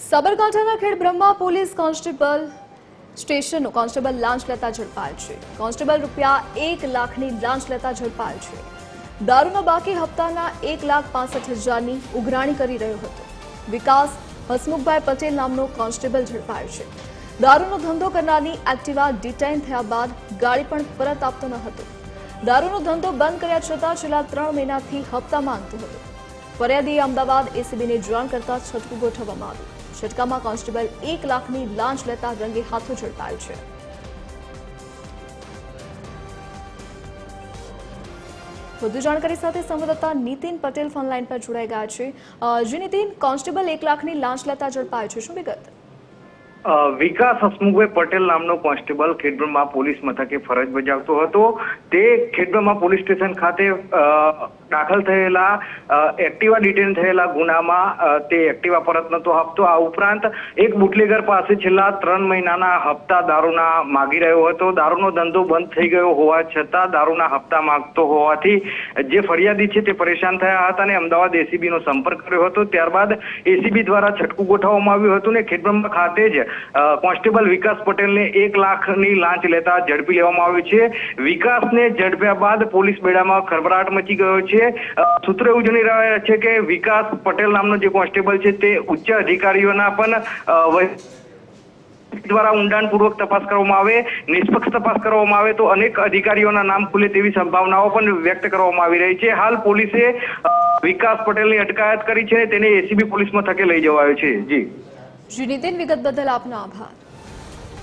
સાબરકાંઠાના Khedbrahma police constable સ્ટેશનનો constable લાંચ લેતા ઝડપાયો છે. કોન્સ્ટેબલ રૂપિયા એક લાખની લાંચ લેતા ઝડપાયો છે. દારૂના બાકી હપ્તાના એક લાખ પાસઠ હજારની ઉઘરાણી કરી રહ્યો હતો. વિકાસ હસમુખભાઈ પટેલ નામનો કોન્સ્ટેબલ ઝડપાયો છે. દારૂનો ધંધો કરનારની એક્ટિવા ડિટેઇન થયા બાદ ગાડી પણ પરત આપતો ન હતો. દારૂનો ધંધો બંધ કર્યા છતાં છેલ્લા ત્રણ મહિનાથી હપ્તા માંગતો હતો. ફરિયાદીએ અમદાવાદ એસીબીને જાણ કરતા છટકું ગોઠવવામાં આવ્યું. છટકામાં કોન્સ્ટેબલ એક લાખની લાંચ લેતા રંગે હાથો ઝડપાયો છે. વધુ જાણકારી સાથે સંવાદદાતા નીતિન પટેલ ફોનલાઈન પર જોડાઈ ગયા છે. જે નીતિન, કોન્સ્ટેબલ એક લાખની લાંચ લેતા ઝડપાયો છે. શું વિગત? વિકાસ હસમુખભાઈ પટેલ નામનો કોન્સ્ટેબલ ખેડબ્રહ્મા પોલીસ મથકે ફરજ બજાવતો હતો. તે ખેડબ્રહ્મા પોલીસ સ્ટેશન ખાતે દાખલ થયેલા એક્ટિવા ડિટેન થયેલા ગુનામાં તે એક્ટિવા પરત નહોતો આપતો. આ ઉપરાંત એક બુટલેગર પાસે છેલ્લા ત્રણ મહિનાના હપ્તા દારૂના માગી રહ્યો હતો. દારૂનો ધંધો બંધ થઈ ગયો હોવા છતાં દારૂના હપ્તા માગતો હોવાથી જે ફરિયાદી છે તે પરેશાન થયા હતા અને અમદાવાદ એસીબીનો સંપર્ક કર્યો હતો. ત્યારબાદ એસીબી દ્વારા છટકું ગોઠવવામાં આવ્યું હતું ને ખેડબ્રહ્મા ખાતે જ કોન્સ્ટેબલ વિકાસ પટેલને એક લાખની લાંચ લેતા ઝડપી લેવામાં આવ્યું છે. વિકાસને ઝડપ્યા બાદ પોલીસ બેડામાં ખરભરાટ મચી ગયો છે. સૂત્ર એવું જણાવી રહ્યા છે કે વિકાસ પટેલ નામનો જે કોન્સ્ટેબલ છે તે ઉચ્ચ અધિકારીઓના પણ દ્વારા ઊંડાણપૂર્વક તપાસ કરવામાં આવે, નિષ્પક્ષ તપાસ કરવામાં આવે તો અનેક અધિકારીઓના નામ ખુલે તેવી સંભાવનાઓ પણ વ્યક્ત કરવામાં આવી રહી છે. હાલ પોલીસે વિકાસ પટેલની અટકાયત કરી છે તેને એસીબી પોલીસ મથકે લઈ જવાયો છે. જી. જી વિગત બદલ આપનો આભાર.